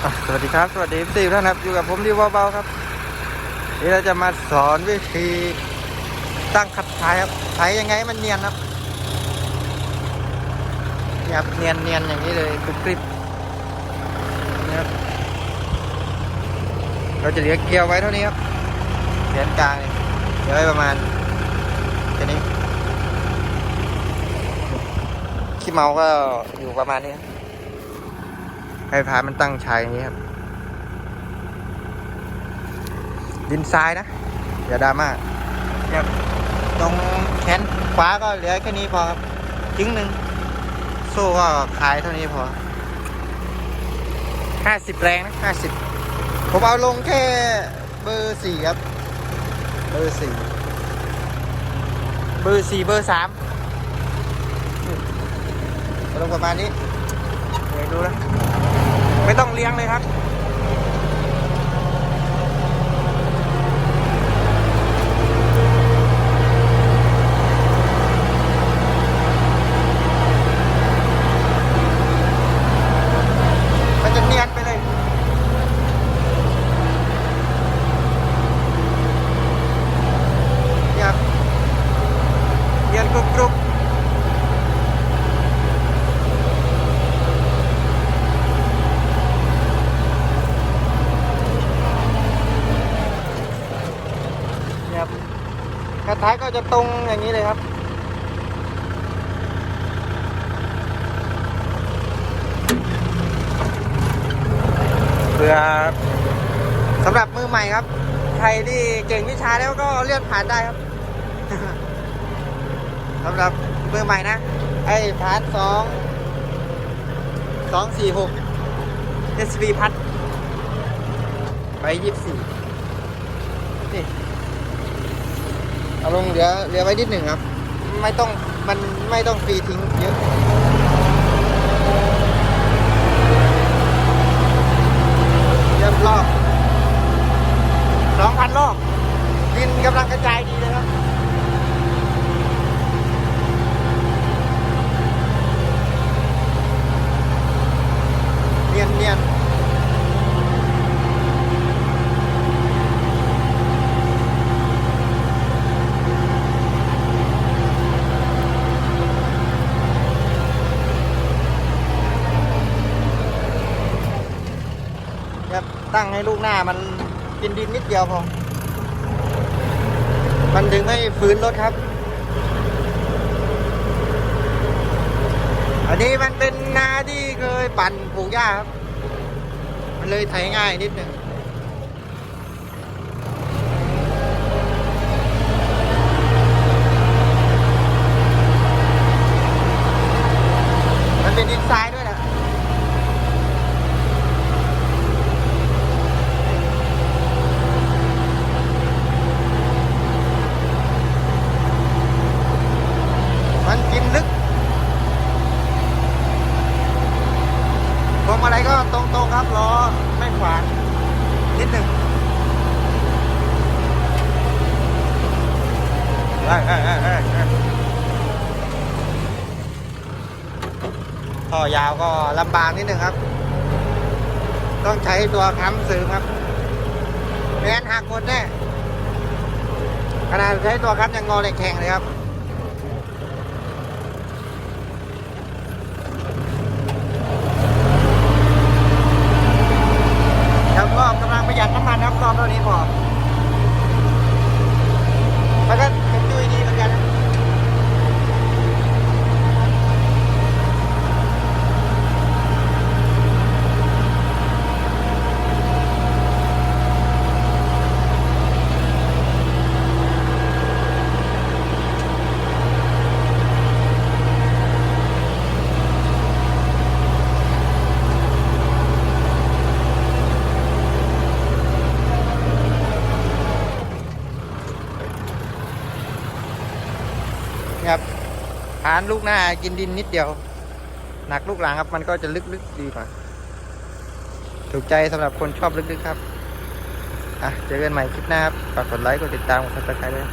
สวัสดีครับ สวัสดีสี่ท่านครับ อยู่กับผมดิวเบาๆครับ นี่เราจะมาสอนวิธีตั้งขัดท้ายครับท้ายยังไงมันเนียนครับนี่ครับเนียนเนียนอย่างนี้เลยกรุบกริบนี่ครับเราจะเหลือเกลียวไว้เท่านี้ครับเหรียญกลางเหลือไว้ประมาณแค่นี้ขี้เมาก็อยู่ประมาณนี้ครับ ให้พามันตั้งชายอย่างนี้ครับ ดินทรายนะ อย่าดราม่าเนี่ยตรงแขนขวาก็เหลือแค่นี้พอครับทิ้งหนึ่งโซ่ก็ขายเท่านี้พอห้าสิบแรงนะห้าสิบผมเอาลงแค่เบอร์สี่ครับ เบอร์สี่เบอร์สี่เบอร์สามเอาลงประมาณนี้เดี๋ยวดูนะ ไม่ต้องเลี้ยงเลยครับ มันจะเนียนไปเลย เนี่ยครับเนียนกรุบกรุบ เนี่ยครับกระ ท้ายก็จะตรงอย่างนี้เลยครับ เพื่อสำหรับมือใหม่ครับ ใครที่เก่งวิชาแล้วก็เลื่อนผ่านได้ครับสำหรับมือใหม่นะ ไอ้พาร์ทสองสองสี่หก SV พัดไปยี่สิบสี่นี่ เอาลงเหลือเหลือไว้นิดหนึ่งครับ ไม่ต้องมันไม่ต้องฟรีทิ้งเยอะเริ่มรอบสองพันรอบดินกำลังกระจายดีเลยครับ เนียนเนียนครับ ตั้งให้ลูกหน้ามันกินดินนิดเดียวพอ มันถึงไม่ฟื้นรถครับ อันนี้มันเป็นนาที่เคยปั่นปลูกหญ้าครับ มันเลยไถง่ายนิดหนึ่งมันเป็นดินทรายด้วยนะมันกินลึก พวงมาลัย ก็ตรงๆครับล้อไม่ขวางนิดหนึ่งเอ้ยเอ้ยเอ้ยเอ้ยเอ้ยท่อยาวก็ลำบากนิดหนึ่งครับ ต้องใช้ตัวค้ำเสริมครับแมนหักหมดแน่ขนาดใช้ตัวค้ำยังงอเหล็กแข็งเลยครับ แล้วก็กำลังประหยัดน้ำมันครับรอบเท่านี้พอแล้วก็เห็นดูดีเหมือนกันนะนี่ครับ ฐานลูกหน้ากินดินนิดเดียว หนักลูกหลังครับ มันก็จะลึกๆดีกว่าถูกใจสำหรับคนชอบลึกๆครับ อะ เจอกันใหม่คลิปหน้าครับ ฝากกดไลค์ กดติดตามกดซับสไครต์ด้วย